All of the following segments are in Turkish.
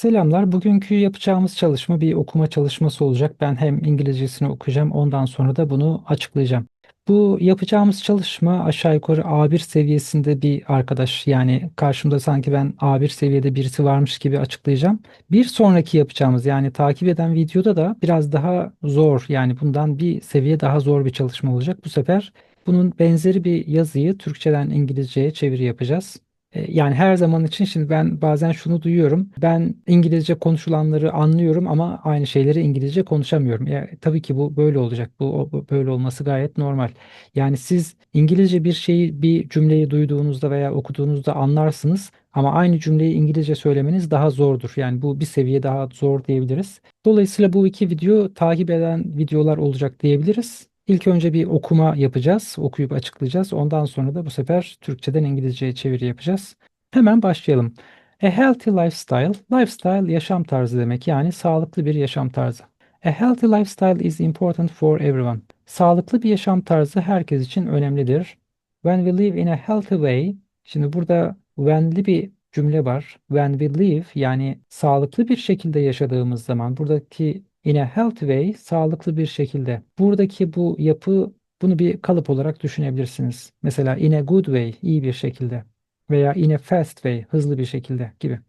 Selamlar. Bugünkü yapacağımız çalışma bir okuma çalışması olacak. Ben hem İngilizcesini okuyacağım, ondan sonra da bunu açıklayacağım. Bu yapacağımız çalışma aşağı yukarı A1 seviyesinde bir arkadaş. Yani karşımda sanki ben A1 seviyede birisi varmış gibi açıklayacağım. Bir sonraki yapacağımız yani takip eden videoda da biraz daha zor. Yani bundan bir seviye daha zor bir çalışma olacak. Bu sefer bunun benzeri bir yazıyı Türkçeden İngilizceye çeviri yapacağız. E, Yani her zaman için şimdi ben bazen şunu duyuyorum. Ben İngilizce konuşulanları anlıyorum ama aynı şeyleri İngilizce konuşamıyorum. Ya, tabii ki bu böyle olacak. Bu böyle olması gayet normal. Yani siz İngilizce bir şeyi, bir cümleyi duyduğunuzda veya okuduğunuzda anlarsınız ama aynı cümleyi İngilizce söylemeniz daha zordur. Yani bu bir seviye daha zor diyebiliriz. Dolayısıyla bu iki video takip eden videolar olacak diyebiliriz. İlk önce bir okuma yapacağız, okuyup açıklayacağız. Ondan sonra da bu sefer Türkçeden İngilizceye çeviri yapacağız. Hemen başlayalım. A healthy lifestyle, lifestyle yaşam tarzı demek yani sağlıklı bir yaşam tarzı. A healthy lifestyle is important for everyone. Sağlıklı bir yaşam tarzı herkes için önemlidir. When we live in a healthy way, şimdi burada when'li bir cümle var. When we live yani sağlıklı bir şekilde yaşadığımız zaman buradaki in a healthy way sağlıklı bir şekilde. Buradaki bu yapı bunu bir kalıp olarak düşünebilirsiniz. Mesela in a good way iyi bir şekilde veya in a fast way hızlı bir şekilde gibi.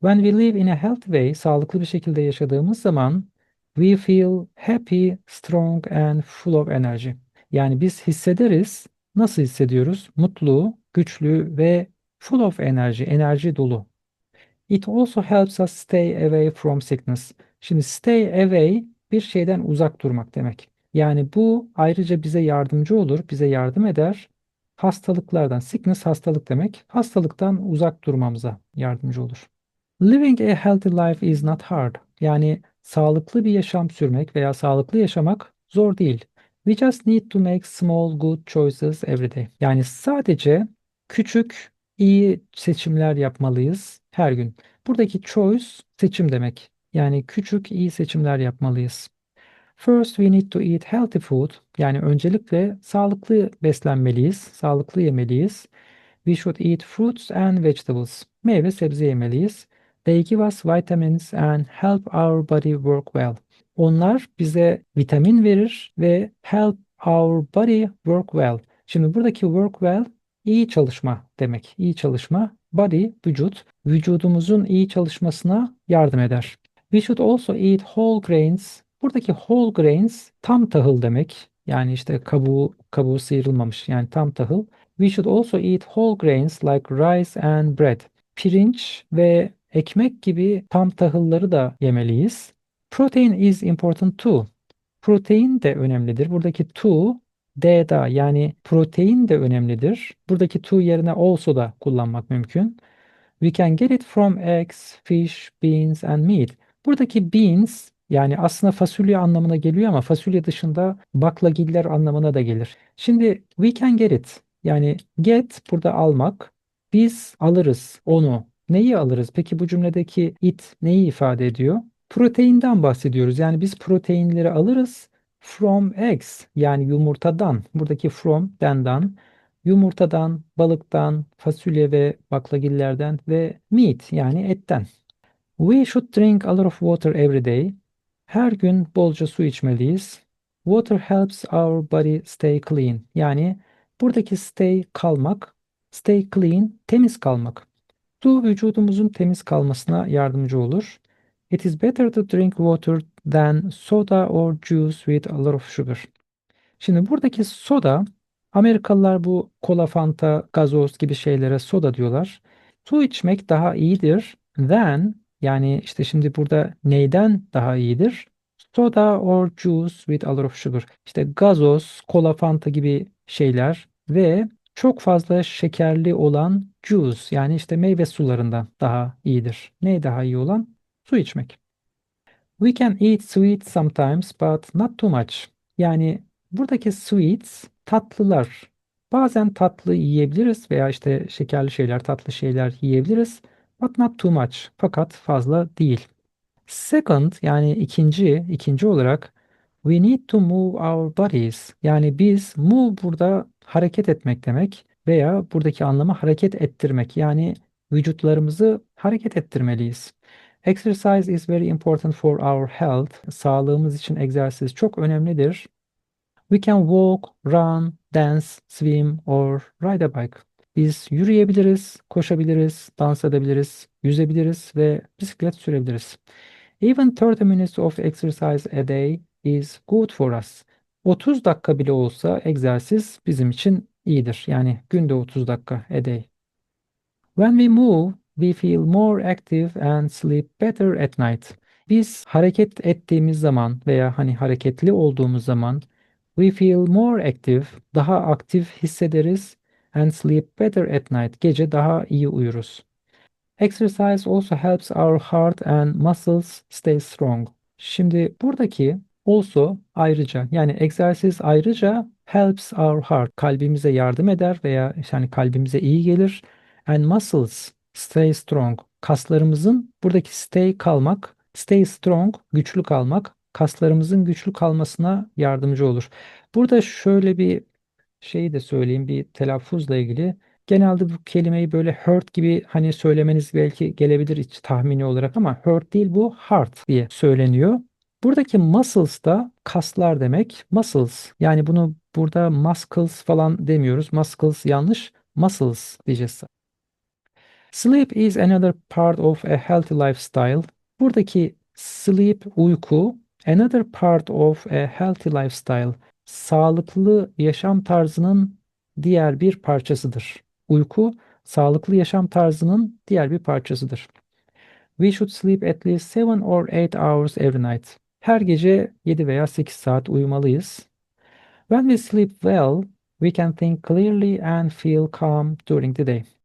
When we live in a healthy way sağlıklı bir şekilde yaşadığımız zaman we feel happy, strong and full of energy. Yani biz hissederiz. Nasıl hissediyoruz? Mutlu, güçlü ve full of enerji, enerji dolu. It also helps us stay away from sickness. Şimdi stay away bir şeyden uzak durmak demek. Yani bu ayrıca bize yardımcı olur, bize yardım eder. Hastalıklardan, sickness hastalık demek. Hastalıktan uzak durmamıza yardımcı olur. Living a healthy life is not hard. Yani sağlıklı bir yaşam sürmek veya sağlıklı yaşamak zor değil. We just need to make small good choices every day. Yani sadece küçük iyi seçimler yapmalıyız her gün. Buradaki choice seçim demek. Yani küçük iyi seçimler yapmalıyız. First we need to eat healthy food. Yani öncelikle sağlıklı beslenmeliyiz, sağlıklı yemeliyiz. We should eat fruits and vegetables. Meyve sebze yemeliyiz. They give us vitamins and help our body work well. Onlar bize vitamin verir ve help our body work well. Şimdi buradaki work well iyi çalışma demek. İyi çalışma. Body vücut. Vücudumuzun iyi çalışmasına yardım eder. We should also eat whole grains. Buradaki whole grains tam tahıl demek. Yani işte kabuğu kabuğu sıyrılmamış yani tam tahıl. We should also eat whole grains like rice and bread. Pirinç ve ekmek gibi tam tahılları da yemeliyiz. Protein is important too. Protein de önemlidir. Buradaki to D'da yani protein de önemlidir. Buradaki to yerine also da kullanmak mümkün. We can get it from eggs, fish, beans and meat. Buradaki beans yani aslında fasulye anlamına geliyor ama fasulye dışında baklagiller anlamına da gelir. Şimdi we can get it yani get burada almak. Biz alırız onu. Neyi alırız? Peki bu cümledeki it neyi ifade ediyor? Proteinden bahsediyoruz. Yani biz proteinleri alırız from eggs yani yumurtadan. Buradaki from dendan yumurtadan, balıktan, fasulye ve baklagillerden ve meat yani etten. We should drink a lot of water every day. Her gün bolca su içmeliyiz. Water helps our body stay clean. Yani buradaki stay kalmak, stay clean temiz kalmak. Su vücudumuzun temiz kalmasına yardımcı olur. It is better to drink water than soda or juice with a lot of sugar. Şimdi buradaki soda, Amerikalılar bu kola, fanta, gazoz gibi şeylere soda diyorlar. Su içmek daha iyidir than yani işte şimdi burada neyden daha iyidir? Soda or juice with a lot of sugar. İşte gazoz, kola, fanta gibi şeyler ve çok fazla şekerli olan juice yani işte meyve sularından daha iyidir. Ne daha iyi olan? Su içmek. We can eat sweets sometimes but not too much. Yani buradaki sweets tatlılar. Bazen tatlı yiyebiliriz veya işte şekerli şeyler, tatlı şeyler yiyebiliriz. But not too much. Fakat fazla değil. Second yani ikinci, ikinci olarak we need to move our bodies. Yani biz move burada hareket etmek demek veya buradaki anlamı hareket ettirmek. Yani vücutlarımızı hareket ettirmeliyiz. Exercise is very important for our health. Sağlığımız için egzersiz çok önemlidir. We can walk, run, dance, swim or ride a bike. Biz yürüyebiliriz, koşabiliriz, dans edebiliriz, yüzebiliriz ve bisiklet sürebiliriz. Even 30 minutes of exercise a day is good for us. 30 dakika bile olsa egzersiz bizim için iyidir. Yani günde 30 dakika a day. When we move, we feel more active and sleep better at night. Biz hareket ettiğimiz zaman veya hani hareketli olduğumuz zaman we feel more active, daha aktif hissederiz and sleep better at night. Gece daha iyi uyuruz. Exercise also helps our heart and muscles stay strong. Şimdi buradaki also ayrıca yani egzersiz ayrıca helps our heart kalbimize yardım eder veya yani kalbimize iyi gelir and muscles stay strong. Kaslarımızın buradaki stay kalmak, stay strong güçlü kalmak kaslarımızın güçlü kalmasına yardımcı olur. Burada şöyle bir şeyi de söyleyeyim bir telaffuzla ilgili. Genelde bu kelimeyi böyle hurt gibi hani söylemeniz belki gelebilir hiç tahmini olarak ama hurt değil bu heart diye söyleniyor. Buradaki muscles da kaslar demek. Muscles yani bunu burada muscles falan demiyoruz. Muscles yanlış. Muscles diyeceğiz. Sleep is another part of a healthy lifestyle. Buradaki sleep uyku another part of a healthy lifestyle. Sağlıklı yaşam tarzının diğer bir parçasıdır. Uyku sağlıklı yaşam tarzının diğer bir parçasıdır. We should sleep at least 7 or 8 hours every night. Her gece 7 veya 8 saat uyumalıyız. When we sleep well, we can think clearly and feel calm during the day.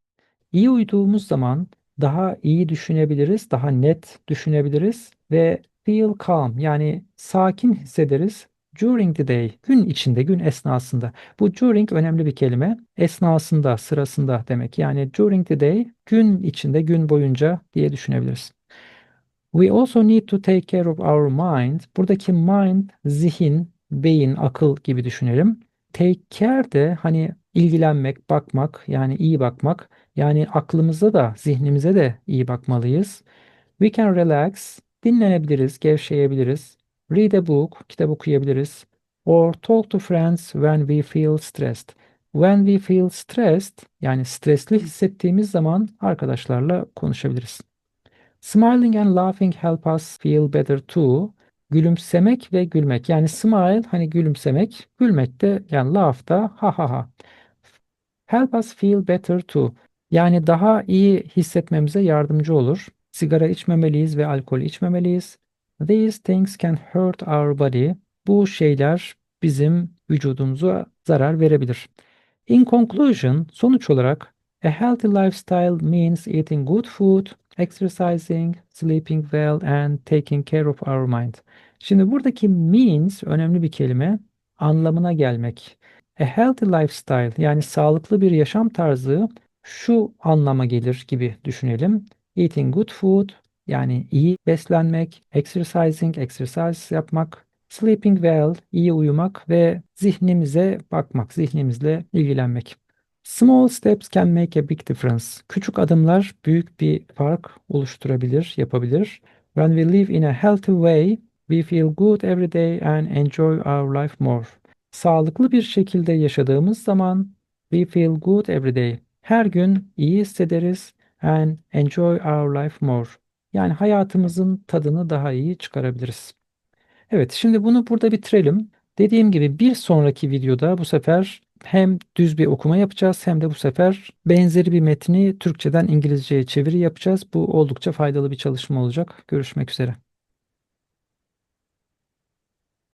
İyi uyuduğumuz zaman daha iyi düşünebiliriz, daha net düşünebiliriz ve feel calm yani sakin hissederiz during the day gün içinde gün esnasında. Bu during önemli bir kelime. Esnasında, sırasında demek. Yani during the day gün içinde gün boyunca diye düşünebiliriz. We also need to take care of our mind. Buradaki mind zihin, beyin, akıl gibi düşünelim. Take care de hani ilgilenmek, bakmak yani iyi bakmak. Yani aklımıza da zihnimize de iyi bakmalıyız. We can relax, dinlenebiliriz, gevşeyebiliriz. Read a book, kitap okuyabiliriz. Or talk to friends when we feel stressed. When we feel stressed, yani stresli hissettiğimiz zaman arkadaşlarla konuşabiliriz. Smiling and laughing help us feel better too. Gülümsemek ve gülmek. Yani smile hani gülümsemek, gülmek de yani laugh da ha ha ha. Help us feel better too. Yani daha iyi hissetmemize yardımcı olur. Sigara içmemeliyiz ve alkol içmemeliyiz. These things can hurt our body. Bu şeyler bizim vücudumuza zarar verebilir. In conclusion, sonuç olarak a healthy lifestyle means eating good food, exercising, sleeping well and taking care of our mind. Şimdi buradaki means önemli bir kelime, anlamına gelmek. A healthy lifestyle yani sağlıklı bir yaşam tarzı şu anlama gelir gibi düşünelim. Eating good food yani iyi beslenmek, exercising, exercise yapmak, sleeping well, iyi uyumak ve zihnimize bakmak, zihnimizle ilgilenmek. Small steps can make a big difference. Küçük adımlar büyük bir fark oluşturabilir, yapabilir. When we live in a healthy way, we feel good every day and enjoy our life more. Sağlıklı bir şekilde yaşadığımız zaman we feel good every day. Her gün iyi hissederiz and enjoy our life more. Yani hayatımızın tadını daha iyi çıkarabiliriz. Evet, şimdi bunu burada bitirelim. Dediğim gibi bir sonraki videoda bu sefer hem düz bir okuma yapacağız hem de bu sefer benzeri bir metni Türkçeden İngilizceye çeviri yapacağız. Bu oldukça faydalı bir çalışma olacak. Görüşmek üzere.